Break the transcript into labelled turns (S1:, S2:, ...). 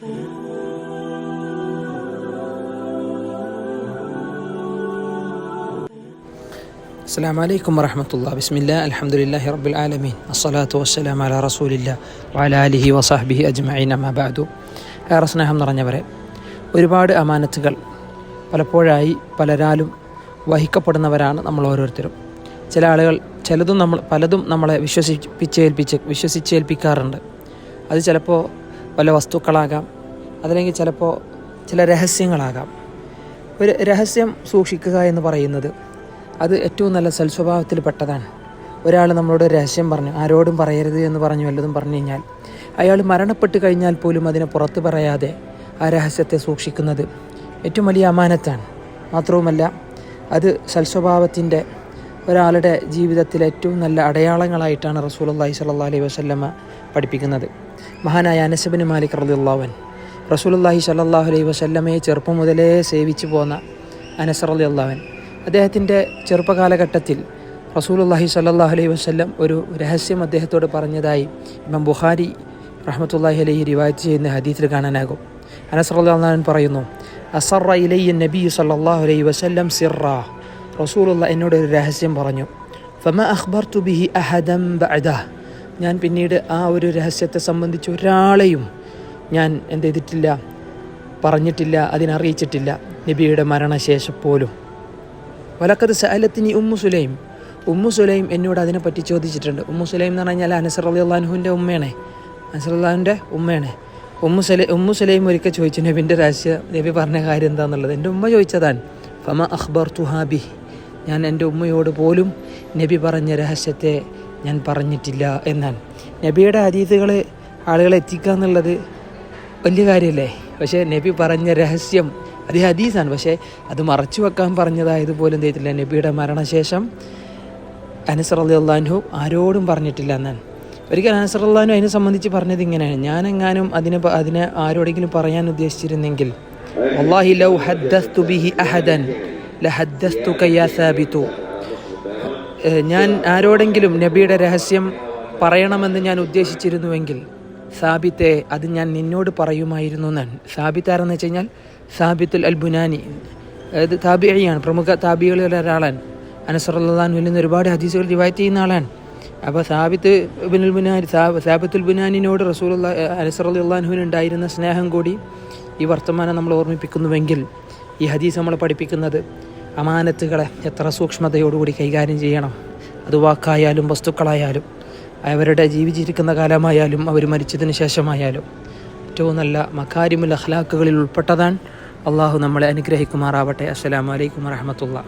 S1: അസ്സാം വലൈക്കും വറഹമത്തുള്ള ബിസ്മില്ല അലഹമുല്ലാഹി റബ്ബുൽ ആലമീൻ അസ്സലാത്തു വസ്സലാം അല റസൂലില്ല വാല അലിഹി വസാഹ്ബിഹി അജ്മഈൻ അമാബാദു ഏറെ സ്നേഹം നിറഞ്ഞവരെ ഒരുപാട് അമാനത്തുകൾ പലപ്പോഴായി പലരാലും വഹിക്കപ്പെടുന്നവരാണ് നമ്മൾ ഓരോരുത്തരും. ചില ആളുകൾ ചിലതും നമ്മൾ പലതും നമ്മളെ വിശ്വസിപ്പിച്ചേൽപ്പിച്ച് വിശ്വസിച്ചേൽപ്പിക്കാറുണ്ട്. അത് ചിലപ്പോൾ പല വസ്തുക്കളാകാം. അതല്ലെങ്കിൽ ചിലപ്പോൾ ചില രഹസ്യങ്ങളാകാം. ഒരു രഹസ്യം സൂക്ഷിക്കുക എന്ന് പറയുന്നത് അത് ഏറ്റവും നല്ല സൽസ്വഭാവത്തിൽ പെട്ടതാണ്. ഒരാൾ നമ്മളോട് രഹസ്യം പറഞ്ഞു ആരോടും പറയരുത് എന്ന് പറഞ്ഞു വല്ലതും പറഞ്ഞു കഴിഞ്ഞാൽ അയാൾ മരണപ്പെട്ട് കഴിഞ്ഞാൽ പോലും അതിനെ പുറത്ത് പറയാതെ ആ രഹസ്യത്തെ സൂക്ഷിക്കുന്നത് ഏറ്റവും വലിയ അമാനത്താണ്. മാത്രവുമല്ല അത് സൽസ്വഭാവത്തിന്റെ ഒരാളുടെ ജീവിതത്തിലെ ഏറ്റവും നല്ല അടയാളങ്ങളായിട്ടാണ് റസൂൽ റസൂലുള്ളാഹി സ്വല്ലല്ലാഹി അലൈഹി വസല്ലമ പഠിപ്പിക്കുന്നത്. മഹാനായ അനസബിന് മാലിക് റലിയുള്ളവൻ റസൂൽ അള്ളാഹി സല്ലാഹു അലൈഹി വസല്ലമയെ ചെറുപ്പം മുതലേ സേവിച്ചു പോന്ന അനസ് റളിയല്ലാഹുവൻ അദ്ദേഹത്തിന്റെ ചെറുപ്പകാലഘട്ടത്തിൽ റസൂൽ അള്ളാഹി സല്ലാഹു അലൈഹി വസ്ല്ലം ഒരു രഹസ്യം അദ്ദേഹത്തോട് പറഞ്ഞതായി ഇമാം ബുഹാരി റഹമത്തല്ലാഹി അലൈഹി റിവായത്ത് ചെയ്യുന്ന ഹദീത്തിൽ കാണാനാകും. അനസ് റളിയല്ലാഹു പറയുന്നു അസറ ഇലയ്യ നബി സല്ലാഹു അലൈഹി വസ്ല്ലം സിറ. റസൂലുള്ള എന്നോട് ഒരു രഹസ്യം പറഞ്ഞു. ഫമ അഖ്ബർതു ബിഹി അഹദം ബഅദ. ഞാൻ പിന്നീട് ആ ഒരു രഹസ്യത്തെ സംബന്ധിച്ച് ഒരാളെയും ഞാൻ എന്ത് ചെയ്തിട്ടില്ല പറഞ്ഞിട്ടില്ല അതിനറിയിച്ചിട്ടില്ല. നബിയുടെ മരണശേഷം പോലും. വലക്കത് സഅലത്തിനി ഉമ്മു സുലൈം. ഉമ്മു സുലൈം എന്നോട് അതിനെപ്പറ്റി ചോദിച്ചിട്ടുണ്ട്. ഉമ്മു സുലൈം എന്ന് പറഞ്ഞാൽ അനസർ അലി അള്ളാഹുവിന്റെ ഉമ്മയാണേ. അനസർ അള്ളാഹുവിന്റെ ഉമ്മയാണ്. ഉമ്മു സുലൈ ഉമ്മു സുലൈം ഒരിക്കൽ ചോദിച്ചു നബിന്റെ രഹസ്യ നബി പറഞ്ഞ കാര്യം എന്താണെന്നുള്ളത് എന്റെ ഉമ്മ ചോദിച്ചതാണ് ഫമ അഖ്ബർ തുഹാബി ഞാൻ എന്റെ ഉമ്മയോട് പോലും നബി പറഞ്ഞ രഹസ്യത്തെ ഞാൻ പറഞ്ഞിട്ടില്ല എന്നാണ്. നബിയുടെ അതീതുകൾ ആളുകളെ എത്തിക്കുക എന്നുള്ളത് വലിയ കാര്യമല്ലേ? പക്ഷേ നബി പറഞ്ഞ രഹസ്യം അത് ഹദീസാണ്. പക്ഷേ അത് മറച്ചു വെക്കാൻ പറഞ്ഞതായതുപോലും എന്ത് നബിയുടെ മരണശേഷം അനസർ അലി ആരോടും പറഞ്ഞിട്ടില്ല എന്നാണ്. ഒരിക്കൽ അനസർ അള്ളാഹു അതിനെ സംബന്ധിച്ച് പറഞ്ഞത് ഇങ്ങനെയാണ്. ഞാനെങ്ങാനും അതിനെ അതിനെ ആരോടെങ്കിലും പറയാൻ ഉദ്ദേശിച്ചിരുന്നെങ്കിൽ അള്ളാഹി ലൗ ഹദ്ദസ്തു ബിഹി അഹദൻ. ലഹദ്ദസ്തുക യാ സാബിതു. ഞാൻ ആരോടെങ്കിലും നബിയുടെ രഹസ്യം പറയണമെന്ന് ഞാൻ ഉദ്ദേശിച്ചിരുന്നുവെങ്കിൽ സാബിത്തെ അത് ഞാൻ നിന്നോട് പറയുമായിരുന്നു എന്നാണ്. സാബിത്ത് ആരെന്ന് വെച്ച് കഴിഞ്ഞാൽ സാബിത്തുൽ അൽ ബുനാനി അതായത് താബിയാണ് പ്രമുഖ താബികളിൽ ഒരാളാണ്. അനസറുല്ലാൻ നിന്ന് ഒരുപാട് ഹദീസുകൾ റിവായത്ത് ചെയ്യുന്ന ആളാണ്. അപ്പോൾ സാബിത്ത് ബിനുൽ ബുനാനി സാബിത്തുൽ ബുനാനിനോട് റസൂൽ ഉണ്ടായിരുന്ന സ്നേഹം കൂടി ഈ വർത്തമാനം നമ്മൾ ഓർമ്മിപ്പിക്കുന്നുവെങ്കിൽ ഈ ഹദീസ് നമ്മളെ പഠിപ്പിക്കുന്നത് അമാനത്തുകളെ എത്ര സൂക്ഷ്മതയോടുകൂടി കൈകാര്യം ചെയ്യണം? അത് വാക്കായാലും വസ്തുക്കളായാലും അവരുടെ ജീവിച്ചിരിക്കുന്ന കാലമായാലും അവർ മരിച്ചതിന് ശേഷമായാലും. ഏറ്റവും നല്ല മക്കാരിമുൽ അഖ്ലാക്കുകളിൽ ഉൾപ്പെട്ടതാണ്. അള്ളാഹു നമ്മളെ അനുഗ്രഹിക്കുമാറാവട്ടെ. അസ്സലാമു അലൈക്കും വറഹമത്തുള്ള